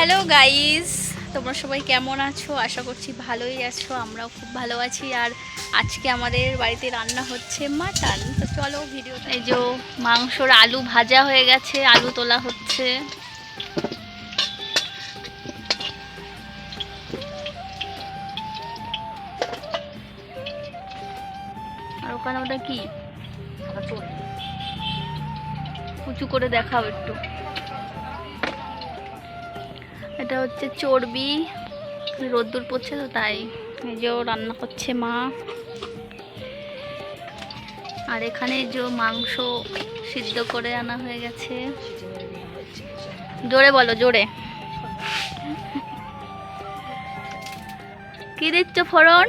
Hello guys তোমরা সবাই কেমন আছো? আশা করছি ভালোই আছো আমরাও খুব ভালো আছি। আর আজকে আমাদের বাড়িতে রান্না হচ্ছে মাটন। তো চলো ভিডিও এই যে মাংসর আলু ভাজা হয়ে গেছে আলু তোলা হচ্ছে। আর ওখানে ওটা কি? উঁচু করে দেখাও একটু। এটা হচ্ছে চর্বি। রোদ্দুর পড়ছে তো তাই এই যে রান্না করছে মা। আর এখানে যে মাংস সিদ্ধ করে আনা হয়ে গেছে। জোরে বলো জোরে। কি দিচ্ছ ফোড়ন?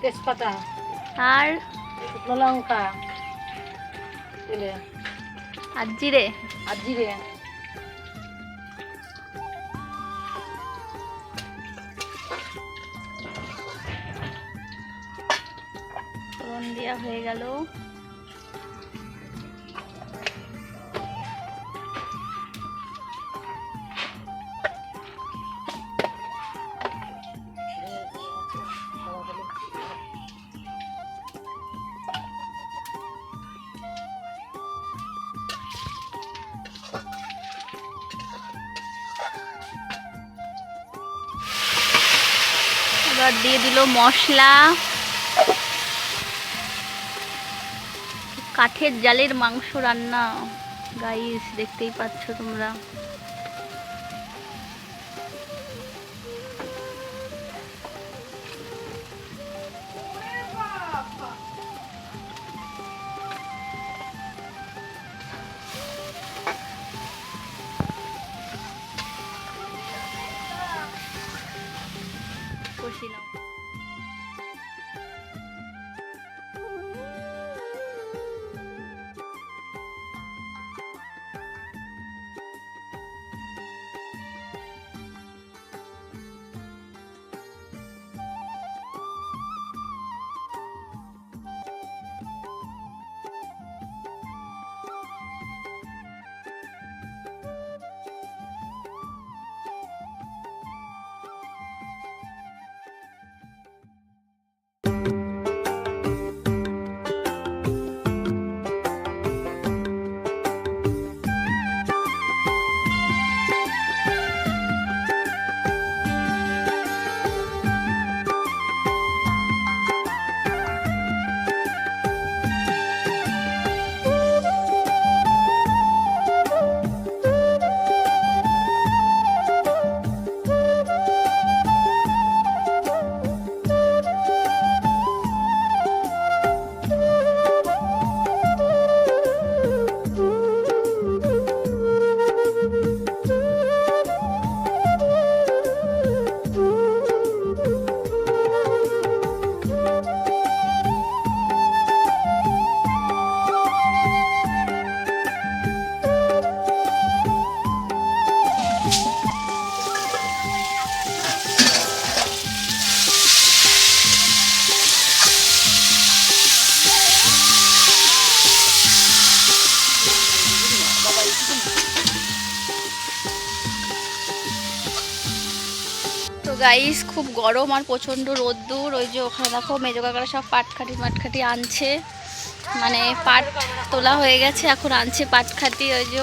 তেজপাতা। আর? লঙ্কা। আর জিরে? আর জিরে। দেওয়া হয়ে গেল। এবার দিয়ে দিল মশলা। কাঠের জালের মাংস রান্না। গাইস দেখতেই পাচ্ছ তোমরা। গাইস খুব গরম আর প্রচণ্ড রোদ্দুর। ওই যে ওখানে দেখো মেজো কাকারা সব পাটখাটি মাটখাটি আনছে। মানে পাট তোলা হয়ে গেছে এখন আনছে পাটখাটি। ওই যে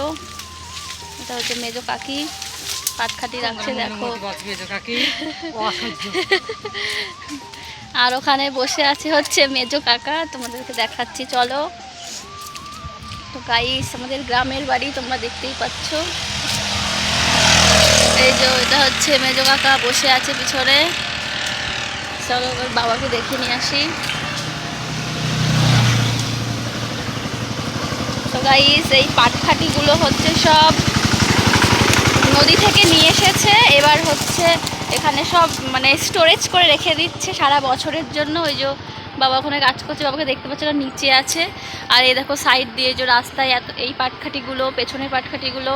এটা হচ্ছে মেজো কাকি। পাটখাটি রাখছে দেখো। কাকি। আর ওখানে বসে আছে হচ্ছে মেজো কাকা। তোমাদেরকে দেখাচ্ছি চলো। তো গাইস আমাদের গ্রামের বাড়ি তোমরা দেখতেই পাচ্ছ। এই যে এটা হচ্ছে মেজো কাকা বসে আছে পিছনে। চলো ওর বাবাকে দেখে নিয়ে আসি। তো গাইস এই পাটখাটিগুলো হচ্ছে সব নদী থেকে নিয়ে এসেছে। এবার হচ্ছে এখানে সব মানে স্টোরেজ করে রেখে দিচ্ছে সারা বছরের জন্য। ওই যে বাবা ওখানে কাজ করছে বাবাকে দেখতে পাচ্ছে ওরা নিচে আছে। আর এই দেখো সাইড দিয়ে যে রাস্তায় এত এই পাটখাটিগুলো পেছনের পাটখাটিগুলো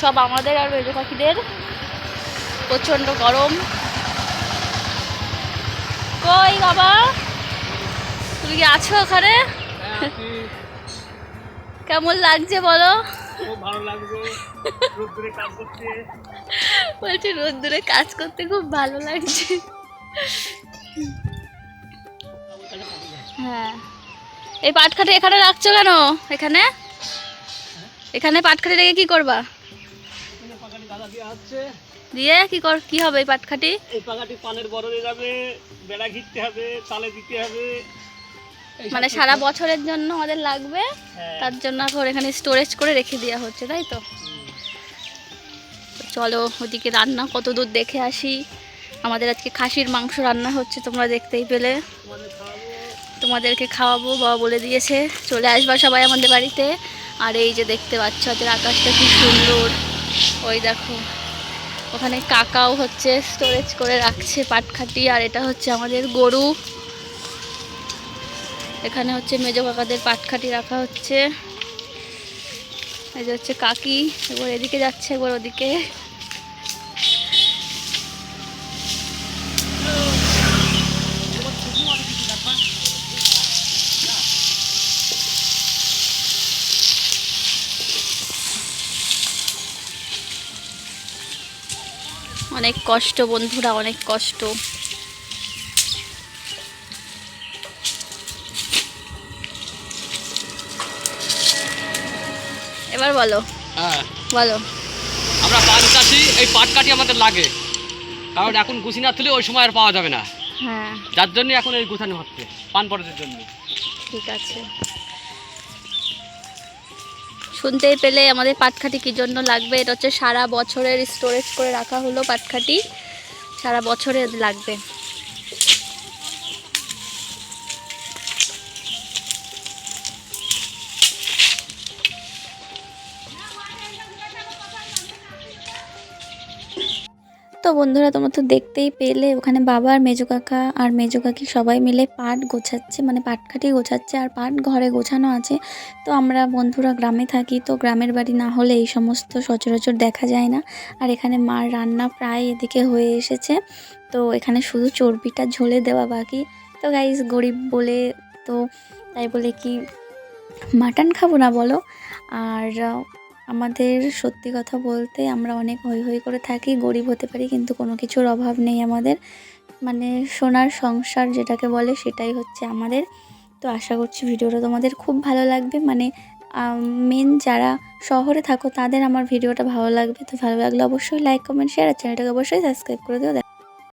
সব আমাদের আর ওই পাখিদের। প্রচণ্ড গরম। কই বাবা? তুমি কি আছো ওখানে? কেমন লাগছে বলো? বলছি করতে রোদ্দুরে কাজ করতে খুব ভালো লাগছে। হ্যাঁ। এই পাটখাটি এখানে রাখছো কেন? এখানে? এখানে পাটখাটি রেখে কি করবা? দিয়ে কি কর কি হবে এই পাটখাটি? এই পাকাটি পানের বদলে যাবে বেড়া ঘিরতে হবে তালে দিতে হবে। মানে সারা বছরের জন্য আমাদের লাগবে। হ্যাঁ। তার জন্য এখন এখানে স্টোরেজ করে রেখে দেওয়া হচ্ছে তাই তো? চলো ওদিকে রান্না কত দূর দেখে আসি। আমাদের আজকে খাসির মাংস রান্না হচ্ছে তোমরা দেখতেই পেলে। তোমাদেরকে খাওয়াবো, বাবা বলে দিয়েছে। চলে আসবা সবাই আমাদের বাড়িতে। আর এই যে দেখতে পাচ্ছ, ওদের আকাশটা কি সুন্দর। ওই দেখো, ওখানে কাকাও হচ্ছে স্টোরেজ করে রাখছে পাটখাটি, আর এটা হচ্ছে আমাদের গরু। এখানে হচ্ছে মেজো কাকাদের পাটখাটি রাখা হচ্ছে। এই যে হচ্ছে কাকি, এবার এদিকে যাচ্ছে, এবার ওদিকে অনেক কষ্ট বন্ধুরা অনেক কষ্ট। এবার বলো। হ্যাঁ। বলো। আমরা পান চাষি এই পাট কাটি আমাদের লাগে। কারণ এখন গুছি না তুলে ওই সময় আর পাওয়া যাবে না। হ্যাঁ। যার জন্য এখন এই গুছানো হচ্ছে পান পরদের জন্য ঠিক আছে। শুনতেই পেলে আমাদের পাটখাটি কি জন্য লাগবে? এটা হচ্ছে সারা বছরের স্টোরেজ করে রাখা হলো পাটখাটি। সারা বছরে লাগবে। তো বন্ধুরা তোমরা তো দেখতেই পেলে, ওখানে বাবা আর মেজো কাকা আর মেজো কাকি সবাই মিলে পাট গোছাচ্ছে মানে পাট পাটখাটি গোছাচ্ছে আর পাট ঘরে গোছানো আছে। তো আমরা বন্ধুরা গ্রামে থাকি, তো গ্রামের বাড়ি না হলে এই সমস্ত সচরাচর দেখা যায় না। আর এখানে মার রান্না প্রায় এদিকে হয়ে এসেছে, তো এখানে শুধু চর্বিটা ঝোলে দেওয়া বাকি। তো গাইজ গরিব বলে তো, তাই বলে কি, মাটন খাব না বলো? আর আমাদের সত্যি কথা বলতে আমরা অনেক হই হই করে থাকি, গরিব হতে পারি, কিন্তু কোনো কিছুর অভাব নেই আমাদের। মানে সোনার সংসার যেটাকে বলে সেটাই হচ্ছে আমাদের। তো আশা করছি ভিডিওটা তোমাদের খুব ভালো লাগবে। মানে মেন যারা শহরে থাকো তাদের আমার ভিডিওটা ভালো লাগবে। তো ভালো লাগলে অবশ্যই লাইক কমেন্ট শেয়ার আর চ্যানেলটাকে অবশ্যই সাবস্ক্রাইব করে দিও।